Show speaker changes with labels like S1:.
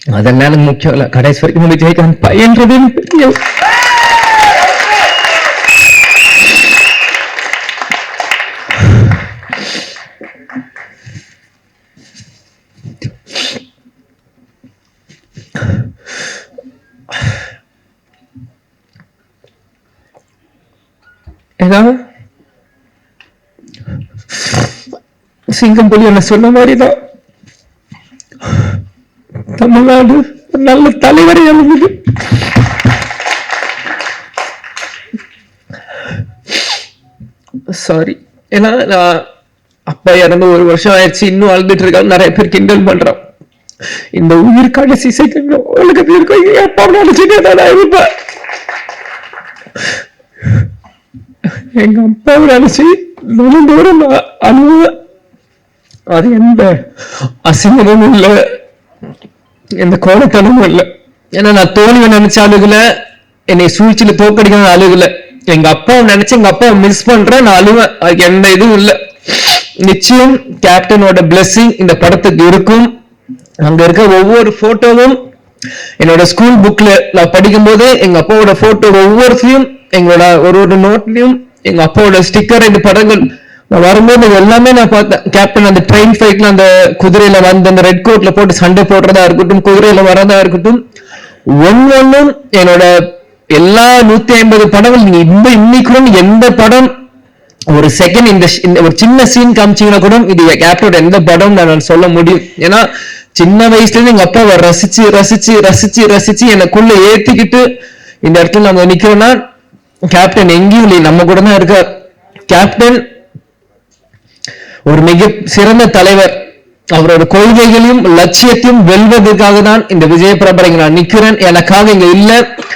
S1: அதெல்லாம் எனக்கு முக்கியம் இல்ல கடைசி வரைக்கும் நம்ம விஜயகாந்த் பையன்றது எனக்கு பெரிய ஏதாவது சிங்கம் புலி என்ன சொன்ன மாதிரிதான் தமிழ்நாடு ஒரு நல்ல தலைவரை இழந்தது சாரி ஏன்னா நான் அப்பா இறந்து ஒரு வருஷம் ஆயிடுச்சு இன்னும் அழுதுட்டு இருக்காங்க நிறைய பேர் கிண்டல் பண்றான் இந்த உயிர் கடைசி செகண்ட் உலகத்தில் இருக்க என் அப்பா நினைச்சுட்டே தான் நான் இருப்பேன் எங்க அப்பாவை நினைச்சு தூரம் நான் அழுவேன் அது எந்த அசிங்கமும் இல்லை எந்த கோலத்தனமும் இல்லை. ஏன்னா நான் தோல்வி நினைச்ச அழுகல என்னை சூழ்ச்சியில தோக்கடிக்க அழுகல எங்க அப்பாவை நினைச்சு எங்க அப்பாவை மிஸ் பண்றேன் நான் அழுவேன். அதுக்கு எந்த இதுவும் இல்லை. நிச்சயம் கேப்டனோட பிளெஸிங் இந்த படத்துக்கு இருக்கும். அங்க இருக்க ஒவ்வொரு போட்டோவும் என்னோட ஸ்கூல் புக்ல நான் படிக்கும்போது எங்க அப்பாவோட போட்டோ ஒவ்வொருத்தையும் எங்களோட ஒரு ஒரு நோட்லயும் எங்க அப்பாவோட ஸ்டிக்கர் இந்த படங்கள் நான் வரும்போது எல்லாமே நான் பார்த்தேன் கேப்டன் அந்த ட்ரெயின் ஃபைட்ல அந்த குதிரையில வந்து அந்த ரெட் கோட்ல போட்டு சண்டை போடுறதா இருக்கட்டும் குதிரையில வரதா இருக்கட்டும் ஒன்னொன்னும் என்னோட எல்லா நூத்தி ஐம்பது படங்கள் நீங்க இந்த இன்னைக்கும் எந்த படம் ஒரு செகண்ட் இந்த இந்த ஒரு சின்ன சீன் காமிச்சீங்கன்னா கூட இது கேப்டோட எந்த படம் நான் சொல்ல முடியும். ஏன்னா சின்ன வயசுல இருந்து எங்க அப்பாவை ரசிச்சு ரசிச்சு ரசிச்சு ரசிச்சு எனக்குள்ள ஏத்திக்கிட்டு இந்த இடத்துல நம்ம நிக்கிறோம்னா கேப்டன் எங்கேயும் இல்லை நம்ம கூட தான் இருக்கார். கேப்டன் ஒரு மிக சிறந்த தலைவர். அவரோட கொள்கைகளையும் லட்சியத்தையும் வெல்வதற்காக தான் இந்த விஜய பிரபரை நான் நிக்கிறேன் எனக்காக இங்க இல்ல.